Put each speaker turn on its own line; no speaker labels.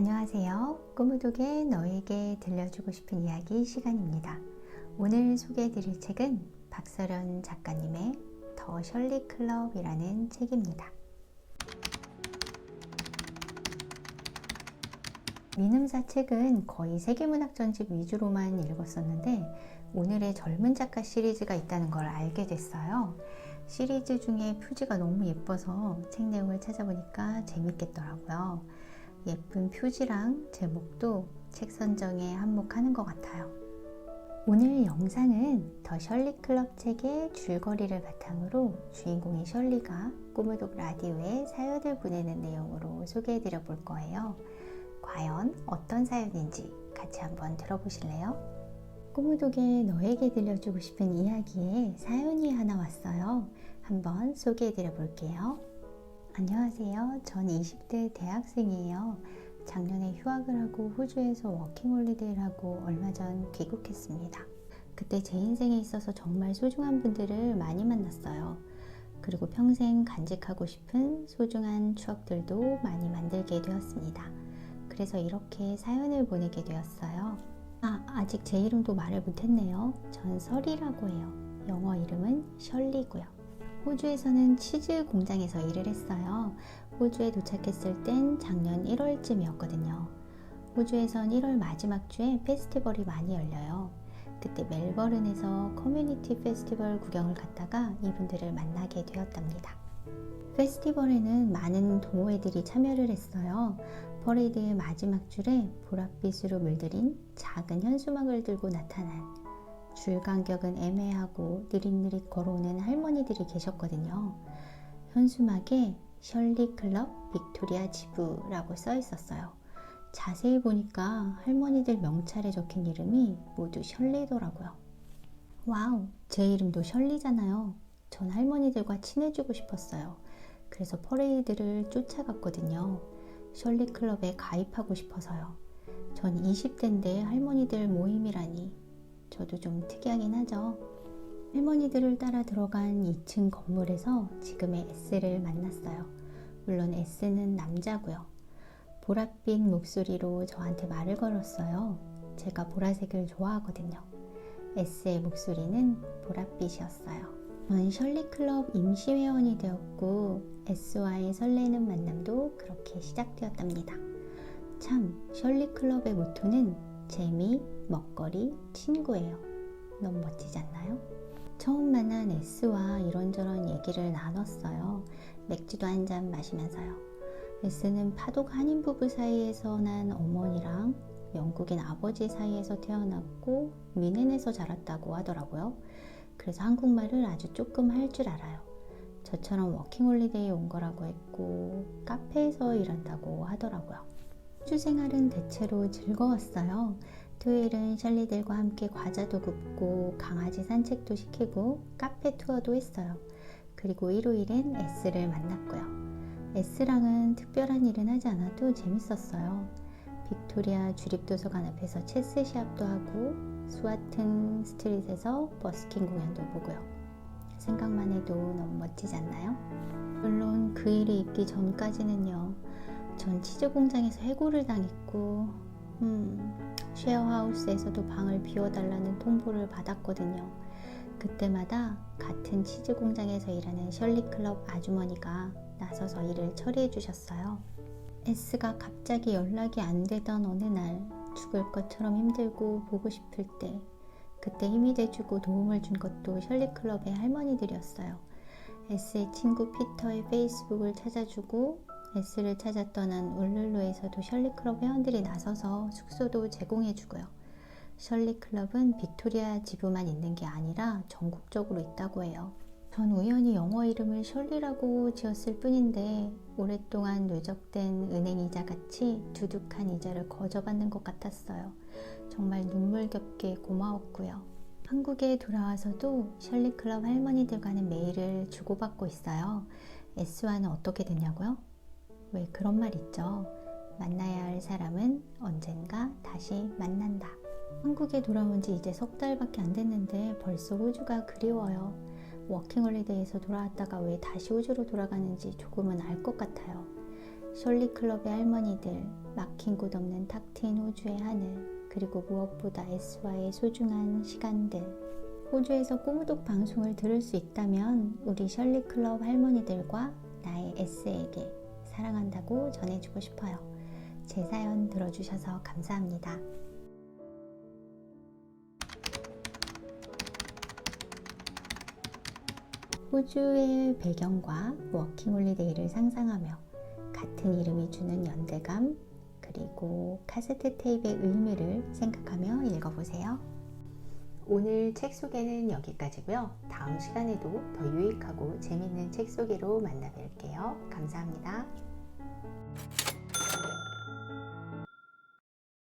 안녕하세요. 꾸무독의 너에게 들려주고 싶은 이야기 시간입니다. 오늘 소개해 드릴 책은 박서련 작가님의 더 셜리 클럽이라는 책입니다. 미음사 책은 거의 세계문학 전집 위주로만 읽었었는데 오늘의 젊은 작가 시리즈가 있다는 걸 알게 됐어요. 시리즈 중에 표지가 너무 예뻐서 책 내용을 찾아보니까 재밌겠더라고요. 예쁜 표지랑 제목도 책 선정에 한몫하는 것 같아요. 오늘 영상은 더 셜리 클럽 책의 줄거리를 바탕으로 주인공인 셜리가 꾸무독 라디오에 사연을 보내는 내용으로 소개해 드려 볼 거예요. 과연 어떤 사연인지 같이 한번 들어보실래요? 꾸무독에 너에게 들려주고 싶은 이야기에 사연이 하나 왔어요. 한번 소개해 드려 볼게요. 안녕하세요. 전 20대 대학생이에요. 작년에 휴학을 하고 호주에서 워킹홀리데이를 하고 얼마 전 귀국했습니다. 그때 제 인생에 있어서 정말 소중한 분들을 많이 만났어요. 그리고 평생 간직하고 싶은 소중한 추억들도 많이 만들게 되었습니다. 그래서 이렇게 사연을 보내게 되었어요. 아, 아직 제 이름도 말을 못했네요. 전 설이라고 해요. 영어 이름은 셜리고요. 호주에서는 치즈 공장에서 일을 했어요. 호주에 도착했을 땐 작년 1월쯤이었거든요. 호주에선 1월 마지막 주에 페스티벌이 많이 열려요. 그때 멜버른에서 커뮤니티 페스티벌 구경을 갔다가 이분들을 만나게 되었답니다. 페스티벌에는 많은 동호회들이 참여를 했어요. 퍼레이드의 마지막 줄에 보랏빛으로 물들인 작은 현수막을 들고 나타난 줄 간격은 애매하고 느릿느릿 걸어오는 할머니들이 계셨거든요. 현수막에 셜리 클럽 빅토리아 지부라고 써 있었어요. 자세히 보니까 할머니들 명찰에 적힌 이름이 모두 셜리더라고요. 와우, 제 이름도 셜리잖아요. 전 할머니들과 친해지고 싶었어요. 그래서 퍼레이드를 쫓아갔거든요. 셜리 클럽에 가입하고 싶어서요. 전 20대인데 할머니들 모임이라니 저도 좀 특이하긴 하죠. 할머니들을 따라 들어간 2층 건물에서 지금의 S를 만났어요. 물론 S는 남자고요. 보랏빛 목소리로 저한테 말을 걸었어요. 제가 보라색을 좋아하거든요. S의 목소리는 보랏빛이었어요. 전 셜리클럽 임시회원이 되었고 S와의 설레는 만남도 그렇게 시작되었답니다. 참, 셜리클럽의 모토는 재미, 먹거리, 친구예요. 너무 멋지지 않나요? 처음 만난 S와 이런저런 얘기를 나눴어요. 맥주도 한 잔 마시면서요. S는 파독 한인 부부 사이에서 난 어머니랑 영국인 아버지 사이에서 태어났고 미넨에서 자랐다고 하더라고요. 그래서 한국말을 아주 조금 할 줄 알아요. 저처럼 워킹홀리데이에 온 거라고 했고 카페에서 일한다고 하더라고요. 호주 생활은 대체로 즐거웠어요. 토요일은 셜리들과 함께 과자도 굽고 강아지 산책도 시키고 카페 투어도 했어요. 그리고 일요일엔 S를 만났고요. S랑은 특별한 일은 하지 않아도 재밌었어요. 빅토리아 주립도서관 앞에서 체스 시합도 하고 스와튼 스트릿에서 버스킹 공연도 보고요. 생각만 해도 너무 멋지지 않나요? 물론 그 일이 있기 전까지는요. 전 치즈 공장에서 해고를 당했고, 음, 쉐어하우스에서도 방을 비워달라는 통보를 받았거든요. 그때마다 같은 치즈 공장에서 일하는 셜리 클럽 아주머니가 나서서 일을 처리해 주셨어요. S가 갑자기 연락이 안 되던 어느 날 죽을 것처럼 힘들고 보고 싶을 때 그때 힘이 돼주고 도움을 준 것도 셜리 클럽의 할머니들이었어요. S의 친구 피터의 페이스북을 찾아주고 S를 찾아 떠난 울룰루에서도 셜리클럽 회원들이 나서서 숙소도 제공해주고요. 셜리클럽은 빅토리아 지부만 있는 게 아니라 전국적으로 있다고 해요. 전 우연히 영어 이름을 셜리라고 지었을 뿐인데 오랫동안 누적된 은행이자 같이 두둑한 이자를 거저받는 것 같았어요. 정말 눈물겹게 고마웠고요. 한국에 돌아와서도 셜리클럽 할머니들과는 메일을 주고받고 있어요. S와는 어떻게 됐냐고요? 왜 그런 말 있죠? 만나야 할 사람은 언젠가 다시 만난다. 한국에 돌아온 지 이제 석 달밖에 안 됐는데 벌써 호주가 그리워요. 워킹홀리데이에서 돌아왔다가 왜 다시 호주로 돌아가는지 조금은 알 것 같아요. 셜리 클럽의 할머니들, 막힌 곳 없는 탁 트인 호주의 하늘, 그리고 무엇보다 S와의 소중한 시간들. 호주에서 꼬무독 방송을 들을 수 있다면 우리 셜리 클럽 할머니들과 나의 S에게 사랑한다고 전해주고 싶어요. 제 사연 들어주셔서 감사합니다. 호주의 배경과 워킹홀리데이를 상상하며 같은 이름이 주는 연대감 그리고 카세트 테이프의 의미를 생각하며 읽어보세요. 오늘 책 소개는 여기까지고요. 다음 시간에도 더 유익하고 재밌는 책 소개로 만나 뵐게요. 감사합니다. you